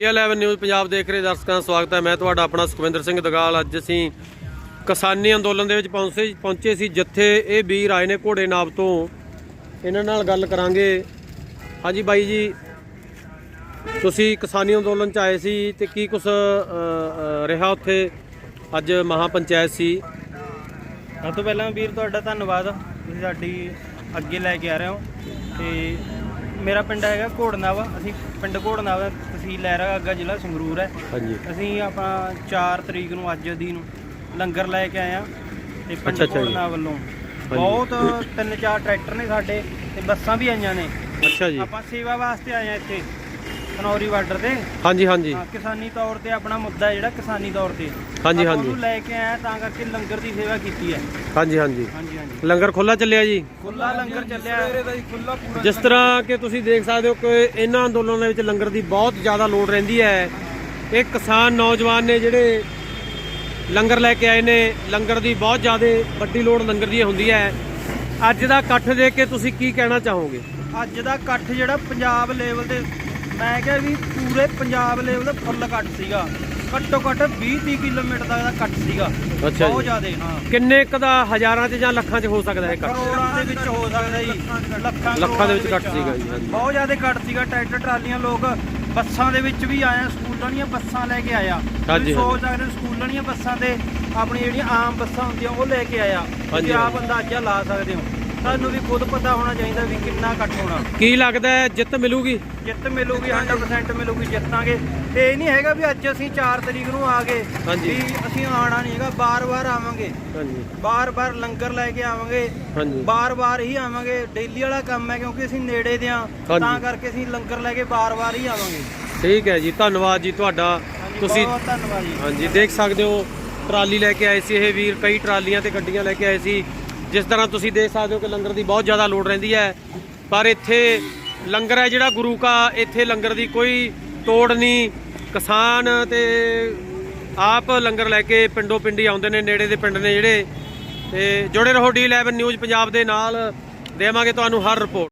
11 news Punjab ਦੇਖ ਰਹੇ ਦਰਸ਼ਕਾਂ ਦਾ ਸਵਾਗਤ ਹੈ। ਮੈਂ ਤੁਹਾਡਾ ਆਪਣਾ ਸੁਖਵਿੰਦਰ ਸਿੰਘ ਦਗਾਲ। ਅੱਜ ਅਸੀਂ ਕਿਸਾਨੀ ਅੰਦੋਲਨ ਦੇ ਵਿੱਚ ਪਹੁੰਚੇ ਪਹੁੰਚੇ ਸੀ, ਜਿੱਥੇ ਇਹ ਵੀਰ ਆਏ ਨੇ ਘੋੜੇ ਨਾਬ ਤੋਂ ਇਹਨਾਂ ਨਾਲ ਗੱਲ ਕਰਾਂਗੇ। ਹਾਂਜੀ ਬਾਈ ਜੀ, ਤੁਸੀਂ ਕਿਸਾਨੀ ਅੰਦੋਲਨ ਚ ਆਏ ਸੀ ਤੇ ਕੀ ਕੁਝ ਰਿਹਾ ਉੱਥੇ? ਅੱਜ ਮਹਾ ਪੰਚਾਇਤ ਸੀ। ਸਭ ਤੋਂ ਪਹਿਲਾਂ ਵੀਰ, ਤੁਹਾਡਾ ਧੰਨਵਾਦ। ਤੁਸੀਂ ਸਾਡੀ ਅੱਗੇ ਲੈ ਕੇ ਆ ਰਹੇ ਹੋ ਤੇ ਮੇਰਾ ਪਿੰਡ ਹੈਗਾ ਘੋੜਨਾਵਾ ਅਸੀਂ ਪਿੰਡ ਘੋੜਨਾਵਾ ਤਹਿਸੀਲ ਲਹਿਰਾ ਅੱਗਾ ਜ਼ਿਲ੍ਹਾ ਸੰਗਰੂਰ ਹੈ। ਹਾਂਜੀ। ਅਸੀਂ ਆਪਾਂ 4 ਤਰੀਕ ਨੂੰ ਅੱਜ ਦੀ ਨੂੰ ਲੰਗਰ ਲੈ ਕੇ ਆਏ ਆ ਤੇ ਪਿੰਡ। ਘੋੜਨਾਵਾ ਵੱਲੋਂ। ਬਹੁਤ ਤਿੰਨ ਚਾਰ ਟਰੈਕਟਰ ਨੇ ਸਾਡੇ ਤੇ ਬੱਸਾਂ ਵੀ ਆਈਆਂ ਨੇ। ਅੱਛਾ ਜੀ। ਆਪਾਂ ਸੇਵਾ ਵਾਸਤੇ ਆਏ ਆ ਇੱਥੇ। ਕਨੌਰੀ ਬਾਰਡਰ ਤੇ? ਹਾਂਜੀ ਹਾਂਜੀ। ਹਾਂ, ਕਿਸਾਨੀ ਤੌਰ ਤੇ ਆਪਣਾ ਮੁੱਦਾ ਜਿਹੜਾ ਕਿਸਾਨੀ ਤੌਰ ਤੇ। ਹਾਂਜੀ, ਆਪਾਂ ਹਾਂਜੀ। ਉਹਨੂੰ ਲੈ ਕੇ ਆਏ ਆ ਤਾਂ ਕਰਕੇ ਲੰਗਰ ਦੀ ਸੇਵਾ ਕੀਤੀ ਹੈ। ਹਾਂਜੀ ਹਾਂਜੀ। ਹਾਂਜੀ ਹਾਂਜੀ। ਲੰਗਰ ਖੁੱਲਾ ਚੱਲਿਆ ਜੀ? ਖੁੱਲਾ ਲੰਗਰ ਚੱਲਿਆ। ਖੁੱਲਾ ਪੂਰਾ ਜਿਸ ਤਰ੍ਹਾਂ ਕਿ ਤੁਸੀਂ ਦੇਖ ਸਕਦੇ ਹੋ ਕਿ ਇਹਨਾਂ ਅੰਦੋਲਨਾਂ ਦੇ ਵਿੱਚ ਲੰਗਰ ਦੀ ਬਹੁਤ ਜ਼ਿਆਦਾ ਲੋੜ ਰਹਿੰਦੀ ਹੈ। ਇਹ ਕਿਸਾਨ ਨੌਜਵਾਨ ਨੇ ਜਿਹੜੇ ਲੰਗਰ ਲੈ ਕੇ ਆਏ ਨੇ ਲੰਗਰ ਦੀ ਬਹੁਤ ਜ਼ਿਆਦਾ ਵੱਡੀ ਲੋੜ ਲੰਗਰ ਦੀ ਹੁੰਦੀ ਹੈ। ਅੱਜ ਦਾ ਇਕੱਠ ਦੇਖ ਕੇ ਤੁਸੀਂ ਕੀ ਕਹਿਣਾ ਚਾਹੋਗੇ? ਅੱਜ ਦਾ ਇਕੱਠ ਜਿਹੜਾ ਪੰਜਾਬ ਲੈਵਲ ਤੇ ਮੈਂ ਕਿਹਾ ਵੀ ਪੂਰੇ ਪੰਜਾਬ ਲੈਵਲ ਦਾ ਫੁੱਲ ਇਕੱਠ ਸੀਗਾ। ਘੱਟੋ ਘੱਟ 20 30 ਕਿਲੋਮੀਟਰ ਦਾ ਇਹਦਾ ਇਕੱਠ ਸੀਗਾ। ਅੱਛਾ ਬਹੁਤ ਜੀ। ਜ਼ਿਆਦੇ ਹਾਂ। ਕਿੰਨੇ ਕ ਦਾ ਹਜ਼ਾਰਾਂ 'ਚ ਜਾਂ ਲੱਖਾਂ 'ਚ ਹੋ ਸਕਦਾ ਹੈ ਇਕੱਠ ਕਰੋੜਾਂ ਦੇ ਵਿੱਚ ਹੋ ਸਕਦਾ ਜੀ। ਲੱਖਾਂ ਲੱਖਾਂ ਦੇ ਵਿੱਚ ਕਰੋੜਾਂ ਇਕੱਠ ਸੀਗਾ ਜੀ, ਹਾਂਜੀ। ਬਹੁਤ ਜ਼ਿਆਦਾ ਇਕੱਠ ਸੀਗਾ। ਟਰੈਕਟਰ ਟਰਾਲੀਆਂ ਲੋਕ ਬੱਸਾਂ ਦੇ ਵਿੱਚ ਵੀ ਆਏ ਆ ਸਕੂਲਾਂ ਦੀਆਂ ਬੱਸਾਂ ਲੈ ਕੇ ਆਇਆ। ਹਾਂਜੀ, ਸੋਚ ਸਕਦੇ ਹੋ ਸਕੂਲਾਂ ਦੀਆਂ ਬੱਸਾਂ ਤੇ ਆਪਣੀ ਜਿਹੜੀਆਂ ਆਮ ਬੱਸਾਂ ਹੁੰਦੀਆਂ ਉਹ ਲੈ ਕੇ ਆਇਆ। ਹਾਂਜੀ, ਤੁਸੀਂ ਆਪ ਹਾਂਜੀ। ਅੰਦਾਜ਼ਾ ਲਾ ਸਕਦੇ ਹੋ। ਤੁਹਾਨੂੰ ਵੀ ਖੁਦ ਪਤਾ ਹੋਣਾ ਚਾਹੀਦਾ ਵੀ ਕਿੰਨਾ ਇਕੱਠ ਹੋਣਾ। ਕੀ ਲੱਗਦਾ ਹੈ ਜਿੱਤ ਮਿਲੂਗੀ? ਜਿੱਤ ਮਿਲੂਗੀ 100% ਮਿਲੂਗੀ ਜਿੱਤਾਂਗੇ। ਤੇ ਇਹ ਨਹੀਂ ਹੈਗਾ ਵੀ ਅੱਜ ਅਸੀਂ 4 ਤਰੀਕ ਨੂੰ ਆ ਗਏ ਹਾਂਜੀ। ਵੀ ਅਸੀਂ ਆਣਾ ਨਹੀਂ ਹੈਗਾ ਬਾਰ-ਬਾਰ ਆਵਾਂਗੇ। ਹਾਂਜੀ। ਬਾਰ-ਬਾਰ ਲੰਗਰ ਲੈ ਕੇ ਆਵਾਂਗੇ ਹਾਂਜੀ। ਬਾਰ-ਬਾਰ ਹੀ ਆਵਾਂਗੇ ਡੇਲੀ ਵਾਲਾ ਕੰਮ ਹੈ ਕਿਉਂਕਿ ਅਸੀਂ ਨੇੜੇ ਦੇ ਆ ਹਾਂਜੀ। ਤਾਂ ਕਰਕੇ ਅਸੀਂ ਲੰਗਰ ਲੈ ਕੇ ਬਾਰ-ਬਾਰ ਹੀ ਆਵਾਂਗੇ। ਠੀਕ ਹੈ ਜੀ ਧੰਨਵਾਦ ਜੀ ਤੁਹਾਡਾ। ਹਾਂਜੀ, ਤੁਸੀਂ ਬਹੁਤ ਬਹੁਤ ਧੰਨਵਾਦ ਜੀ। ਹਾਂਜੀ ਦੇਖ ਸਕਦੇ ਹੋ ਟਰਾਲੀ ਲੈ ਕੇ ਆਏ ਸੀ ਇਹ ਵੀਰ ਕਈ ਟਰਾਲੀਆਂ ਤੇ ਗੱਡੀਆਂ ਲੈ ਕੇ ਆਏ ਸੀ। ਜਿਸ ਤਰ੍ਹਾਂ ਤੁਸੀਂ ਦੇਖ ਸਕਦੇ ਹੋ ਕਿ ਲੰਗਰ ਦੀ ਬਹੁਤ ਜ਼ਿਆਦਾ ਲੋੜ ਰਹਿੰਦੀ ਹੈ, ਪਰ ਇੱਥੇ ਲੰਗਰ ਹੈ ਜਿਹੜਾ ਗੁਰੂ ਕਾ, ਇੱਥੇ ਲੰਗਰ ਦੀ ਕੋਈ ਤੋੜ ਨਹੀਂ। ਕਿਸਾਨ ਤੇ ਆਪ ਲੰਗਰ ਲੈ ਕੇ ਪਿੰਡੋਂ ਪਿੰਡੀ ਆਉਂਦੇ ਨੇ, ਨੇੜੇ ਦੇ ਪਿੰਡ ਨੇ ਜਿਹੜੇ। ਤੇ ਜੁੜੇ ਰਹੋ ਡੀ11 ਨਿਊਜ਼ ਪੰਜਾਬ ਦੇ ਨਾਲ। ਦੇਵਾਂਗੇ ਤੁਹਾਨੂੰ ਹਰ ਰਿਪੋਰਟ।